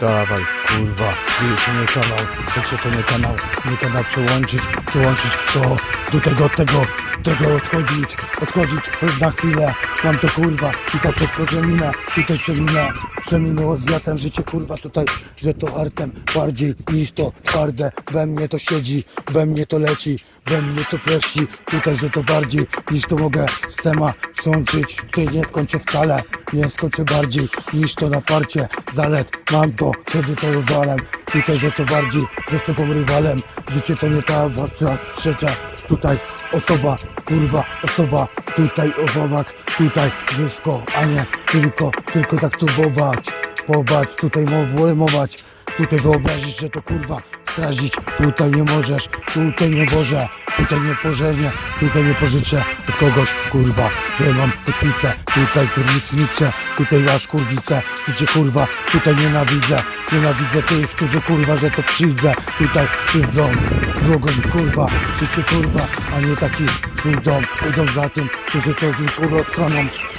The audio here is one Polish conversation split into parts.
Dawaj, kurwa, wiecie nie kanał, wiecie to nie kanał, nie kanał przełączyć, przełączyć to. Do tego, tego, tego odchodzić, odchodzić, choć na chwilę, mam to kurwa, i to przeminę, tutaj przeminę, przeminęło z wiatrem życie kurwa. Tutaj, że to artem bardziej niż to twarde, we mnie to siedzi, we mnie to leci, we mnie to preści, tutaj, że to bardziej niż to mogę z sema sączyć, tutaj nie skończę wcale, nie skończę bardziej niż to na farcie zalet, mam to, kiedy to tutaj, że to bardziej ze sobą rywalem, życie to nie ta wasza trzecia, tutaj osoba, kurwa, osoba, tutaj owowak, tutaj wszystko, a nie tylko, tylko tak turbować, popatrz, tutaj mowować, tutaj wyobrazić, że to kurwa strazić, tutaj nie możesz, tutaj nie Boże, tutaj nie pożernie, tutaj nie pożyczę od kogoś, kurwa, że mam kotwicę, tutaj turnicnicze, tutaj masz kurwicę, życie kurwa, tutaj nienawidzę, nienawidzę tych, którzy kurwa, że to krzywdzę, tutaj krzywdzą, drogą kurwa, życie kurwa, a nie taki pójdą, pójdą za tym, którzy to już stroną,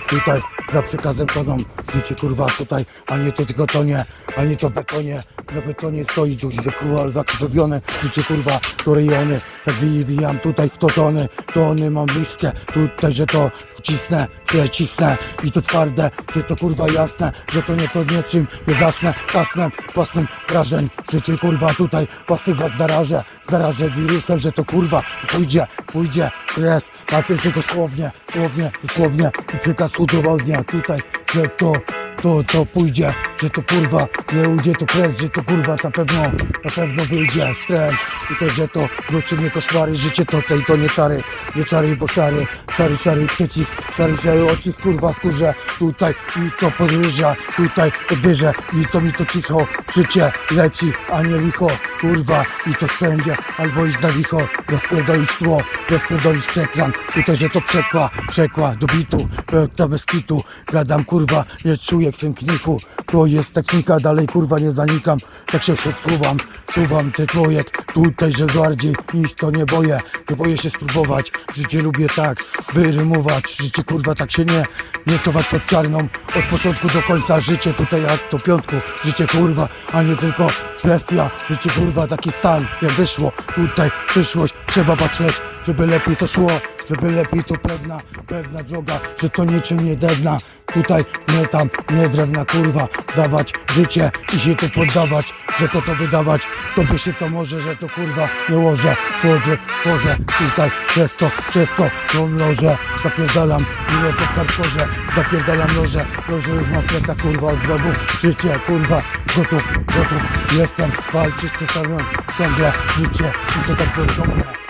tutaj za przekazem toną, życie kurwa tutaj, a nie to tylko to nie, a nie to betonie, na betonie stoi duś, że kurwa zakrzywione, życie kurwa, to rejony, tak wywijam tutaj w to tony, mam bliskie, tutaj, że to cisnę, cisnę. I to twarde, że to kurwa jasne, że to nie to niczym, nie zasnę, pasmem, własnym wrażeń, życie kurwa tutaj, własnych was zarażę, zarażę wirusem, że to kurwa pójdzie, pójdzie, kres, a ty tylko słownie, słownie, dosłownie i przekaz udowodnia tutaj, że to to, to pójdzie, że to kurwa nie ujdzie to kres, że to kurwa na pewno, na pewno wyjdzie strem i to, że to wróci mnie koszmary, życie to tej, to nie czary, nie czary, bo szary, szary, szary przycisk, szary, szary odcisk, kurwa skórze, tutaj i to podryża, tutaj podwyżę i to mi to cicho, życie leci, a nie licho, kurwa i to wszędzie, albo iść na licho, rozpierdolić tło, rozpierdolić przekran, tutaj, że to przekła, przekła do bitu, to bez kitu, gadam kurwa, nie czuję w tym knifu, to jest technika, dalej kurwa nie zanikam, tak się wczuwam, czuwam ten człowiek, tutaj, że bardziej niż to nie boję, nie boję się spróbować, życie lubię tak, wyrymować, życie kurwa tak się nie, nie sować pod czarną, od początku do końca, życie tutaj jak to piątku, życie kurwa, a nie tylko presja, życie kurwa taki stan, jak wyszło, tutaj przyszłość, trzeba patrzeć, żeby lepiej to szło, żeby lepiej to pewna, pewna droga, że to niczym nie dewna, tutaj nie tam, nie drewna kurwa, dawać życie i się to poddawać, że to to wydawać, tobie się to może, że to kurwa nie łożę, chodzę, chodzę tutaj, przez to, przez to, tą lożę, zapierdalam, ile to w hardkorze, zapierdalam lożę, lożę już ma pleca kurwa od wrogów, życie kurwa, gotów, gotów, jestem, walczyć to samym ciągle, życie. I to tak ciągle.